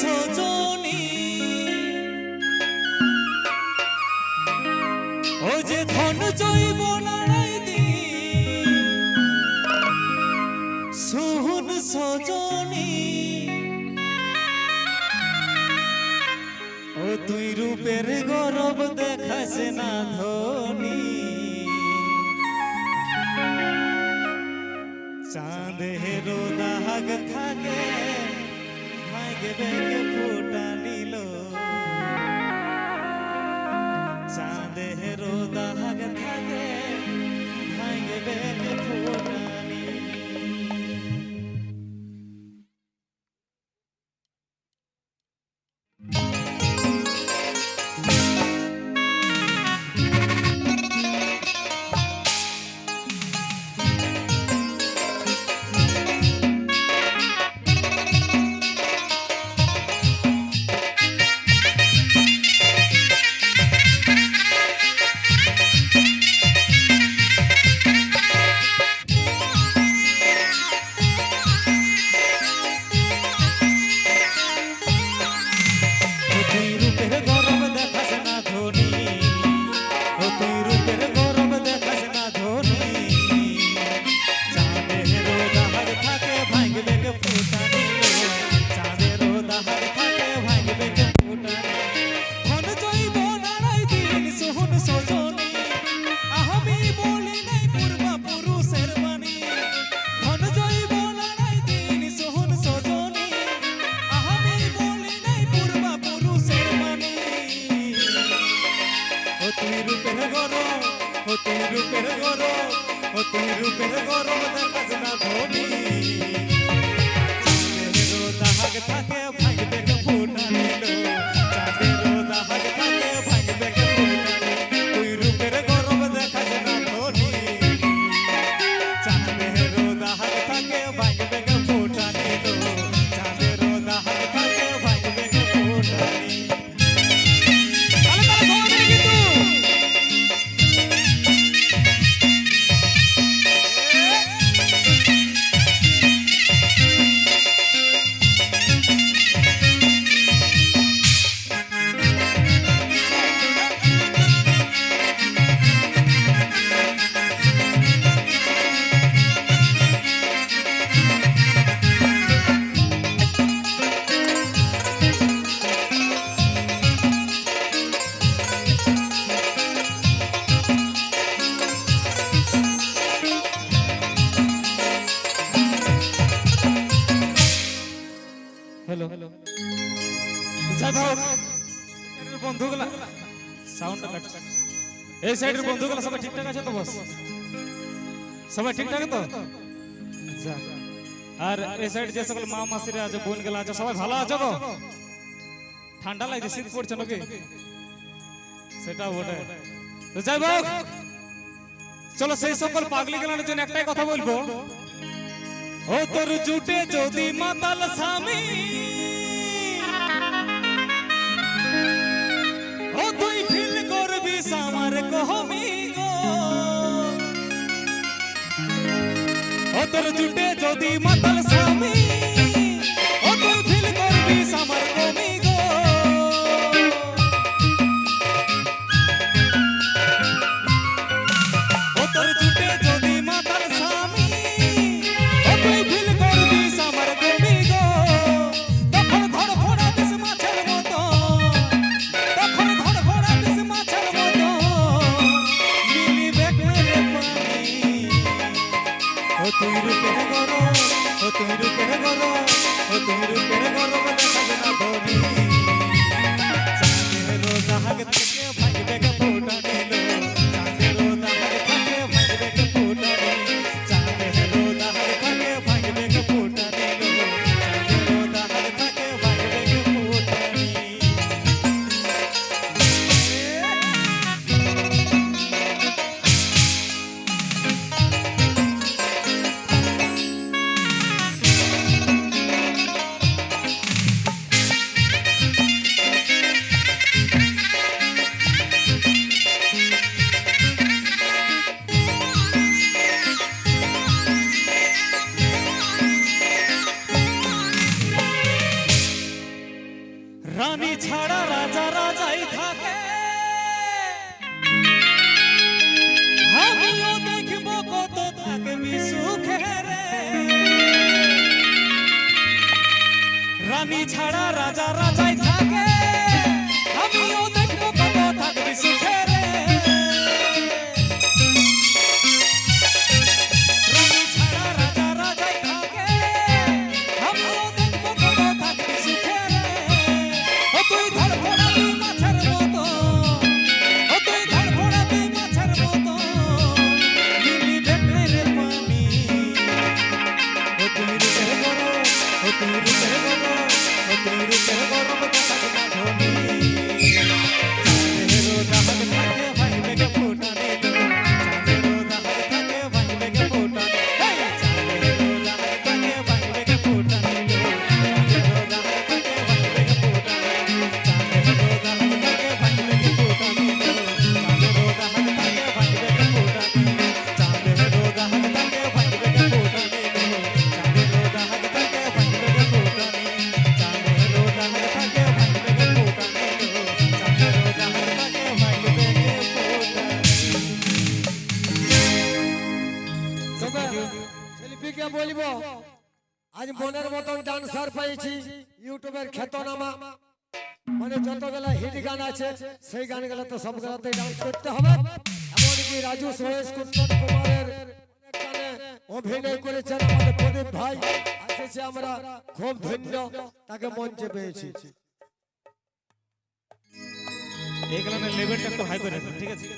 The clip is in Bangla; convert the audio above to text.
সজনী। ও যে ধন জৈব নারাই দি সুহুন সজনী। ও তুই রূপের গরব দেখাস না ধনী। চাঁদের দাগ থাকে। que ve que তুই রূপের থাকে হ্যালো হ্যালো বন্ধুগুলা। সাউন্ডটা কাটছে। এই সাইডের বন্ধুগুলা সবাই ঠিকঠাক আছে তো বস সবাই ঠিকঠাক তো। আর এই সাইড যে সকল মা, মাসিরা আছে বোন গেলা আছে, সবাই ভালো আছো তো? ঠান্ডা লাগছে, শীত পড়ছে নাকি? সেটা তো যাই হোক। চলো সেই সকল পাগলি গেলার জন্য একটাই কথা বলব। ও তোর জুটে যদি মাতাল স্বামী। ও তুই ফিল করবি আমার কহমি ও তোর জুটে যদি মাতাল দেখব কত থাকবি সুখে রানী ছাড়া রাজা রাজাই থাকে আমিও দেখব কত থাকবি সুখের সবাইকে বলব? আজ মনের মতন ডান্সার পাইছি ইউটিউবের খ্যাতনামা। মানে যতগুলা হিট গান আছে, সেই গান গানগুলো তো সব সবগুলোতে ডান্স করতে হবে। এমনকি রাজু সুরেশ কুন্দন কুমারের অভিনয় করেছেন আমাদের প্রদীপ ভাই। এসেছে আমরা খুব ধন্য, তাকে মঞ্চে পেয়েছি। এই গানের লেভেলটা একটু হাই করে ঠিক আছে?